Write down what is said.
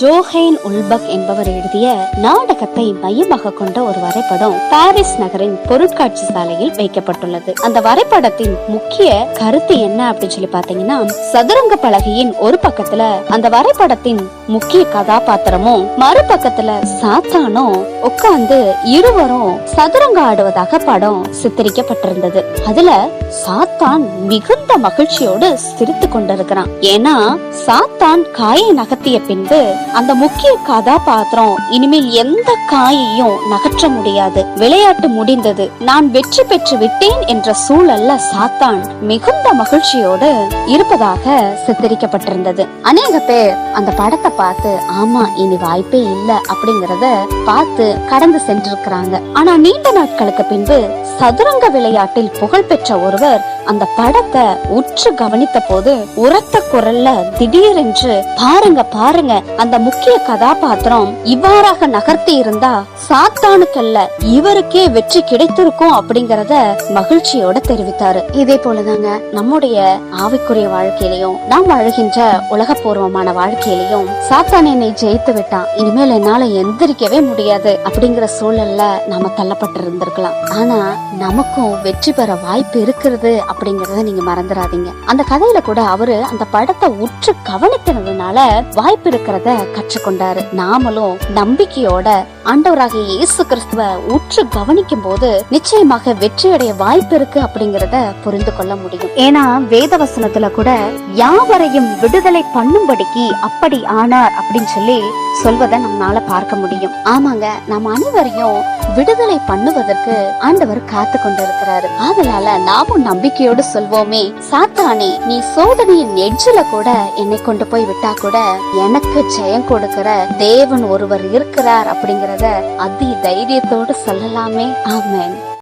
ஜோஹைன் உல்பக் என்பவர் எழுதிய நாடகத்தை மையமாக கொண்ட ஒரு வரைபடம் பாரிஸ் நகரின் பொருட்காட்சி சாலையில் வைக்கப்பட்டுள்ளது. அந்த வரைபடத்தின் முக்கிய கருத்து என்ன அப்படின்னு சொல்லி பாத்தீங்கன்னா சதுரங்க பலகையின் ஒரு பக்கத்துல அந்த வரைபடத்தின் முக்கிய கதாபாத்திரமும் மறுபக்கத்துல சாத்தானும் உட்கார்ந்து இருவரும் சதுரங்க ஆடுவதாக படம் சித்தரிக்கப்பட்டிருந்தது. அதுல சாத்தான் மிகுந்த மகிழ்ச்சியோடு சிரித்து கொண்டிருக்கிறான். ஏன்னா சாத்தான் காயை நகர்த்திய பின்பு அந்த முக்கிய கதாபாத்திரம் இனிமேல் எந்த காயையும் நகற்ற முடியாது. விளையாட்டு முடிந்தது. நான் வெற்றி பெற்று விட்டேன் என்ற சூழல்ல சாத்தான் மிகுந்த மகிழ்ச்சியோடு இருப்பதாக சித்தரிக்கப்பட்டிருந்தது. அநேக பேர் அந்த படத்தை பார்த்து ஆமா இனி வாய்ப்பே இல்ல அப்படிங்கறத பார்த்து கடந்து சென்றிருக்கிறாங்க. ஆனா நீண்ட நாட்களுக்கு பின்பு சதுரங்க விளையாட்டில் புகழ்பெற்ற ஒருவர் அந்த படத்தை உற்று கவனித்த போது உரத்த குரல்ல திடீரென்று பாருங்க பாருங்க அந்த முக்கிய கதாபாத்திரம் இவ்வாறாக நகர்த்தி இருந்தா சாத்தானுக்கல்ல இவருக்கே வெற்றி கிடைத்திருக்கும் அப்படிங்கறத மகிழ்ச்சியோட தெரிவித்தாரு. இதே போலதாங்க நம்முடைய ஆவிக்குரிய வாழ்க்கையிலையும் நாம் வாழுகின்ற உலகப்பூர்வமான வாழ்க்கையிலையும் சாத்தான் என்னை ஜெயித்து விட்டான் இனிமேல் என்னால எந்திரிக்கவே முடியாது அப்படிங்கிற சூழல்ல நாம தள்ளப்பட்டு இருந்திருக்கலாம் ஆனா நமக்கும் வெற்றி பெற வாய்ப்பு இருக்கிறது அப்படிங்கறத நீங்க மறந்துடாதீங்க அந்த கதையில கூட அவரு அந்த படத்தை உற்று கவனிக்கிறதுனால வாய்ப்பு இருக்கிறத கற்றுக்கொண்டாரு. நாமளும் நம்பிக்கையோட ஆண்டவராக இயேசு கிறிஸ்துவ உற்று கவனிக்கும் போது நிச்சயமாக வெற்றியடைய வாய்ப்பு இருக்கு அப்படிங்கறத புரிந்து கொள்ள முடியும். ஏன்னா வேத வசனத்துல கூட யாவரையும் விடுதலை பண்ணும்படிக்கு அப்படி ஆனார் அப்படின்னு சொல்லி சொல்வதை நம்மளால பார்க்க முடியும். ஆமாங்க நம்ம அனைவரையும் விடுதலை பண்ணுவதற்கு ஆண்டவர் காத்து கொண்டிருக்கிறாரு. அதனால நாமும் நம்பிக்கையோடு சொல்வோமே சாத்தானே நீ சோதனையின் எட்ஜில கூட என்னை கொண்டு போய் விட்டா கூட எனக்கு ஜெயம் கொடுக்கிற? தேவன் ஒருவர் இருக்கிறார் அப்படிங்கறத அதி தைரியத்தோடு சொல்லலாமே. ஆமேன்.